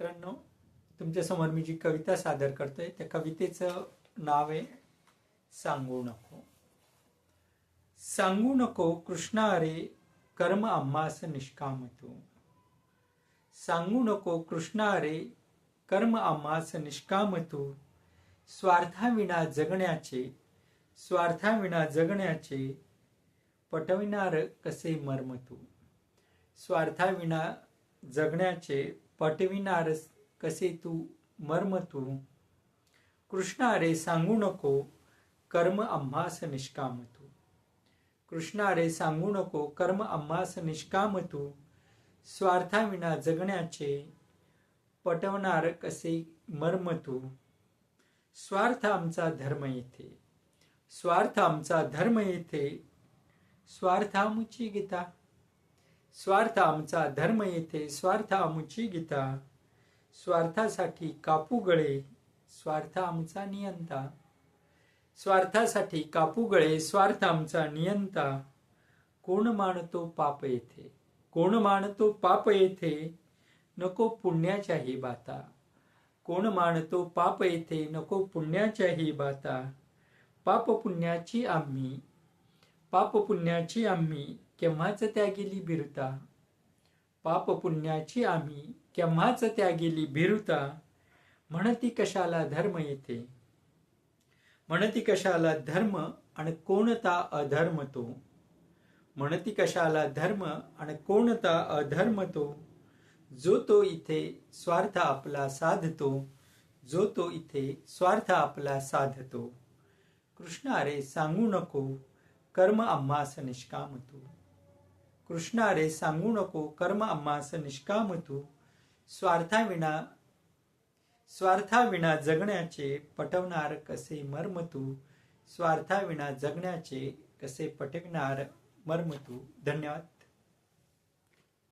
मित्रांनो तुमच्यासमोर मी जी कविता सादर करतोय त्या कवितेचं नाव आहे सांगू नको. सांगू नको कृष्णा अरे कर्म आम्हास निष्काम तू. सांगू नको कृष्णा अरे कर्म आम्हास निष्काम तू. स्वार्थाविना जगण्याचे स्वार्थाविना जगण्याचे पटविणार कसे मर्म तू. स्वार्थाविना जगण्याचे पटविणारस कसे तू? मर्म तू. कृष्णारे सांगू नको. कर्म आम्हास निष्काम तू. कृष्णारे सांगू नको. कर्म आम्हास निष्काम तू. स्वार्थाविना जगण्याचे पटवणार कसे मर्म तू? स्वार्थ आमचा धर्म येथे. स्वार्थ आमचा धर्म येथे. स्वार्थामुची गीता. स्वार्थ आमचा धर्म येथे स्वार्थ आमुची गीता. स्वार्थासाठी कापू गळे स्वार्थ आमचा नियंता. स्वार्थासाठी कापू गळे स्वार्थ आमचा नियंता. कोण मानतो पाप येथे? कोण मानतो पाप येथे? नको पुण्याच्याही बाता. कोण मानतो पाप येथे? नको पुण्याच्याही बाता. पाप पुण्याची आम्ही. पाप पुण्याची आम्ही केव्हाच त्या गेली भिरुता पाप पुण्याची आम्ही केव्हाच त्या गेली भिरुता म्हणती कशाला धर्म येते म्हणती कशाला धर्म आणि कोणता अधर्म तो? म्हणती कशाला धर्म आणि कोणता अधर्म तो? जो तो इथे स्वार्थ आपला साधतो जो तो इथे स्वार्थ आपला साधतो. कृष्ण अरे सांगू नको कर्म आम्हास निष्काम तू कृष्णा रे सांगू नको कर्म आम्हास निष्काम तू स्वार्थाविना स्वार्थाविना जगण्याचे पटवणार कसे मर्म तू स्वार्थाविना जगण्याचे कसे पटवणार मर्म तू धन्यवाद.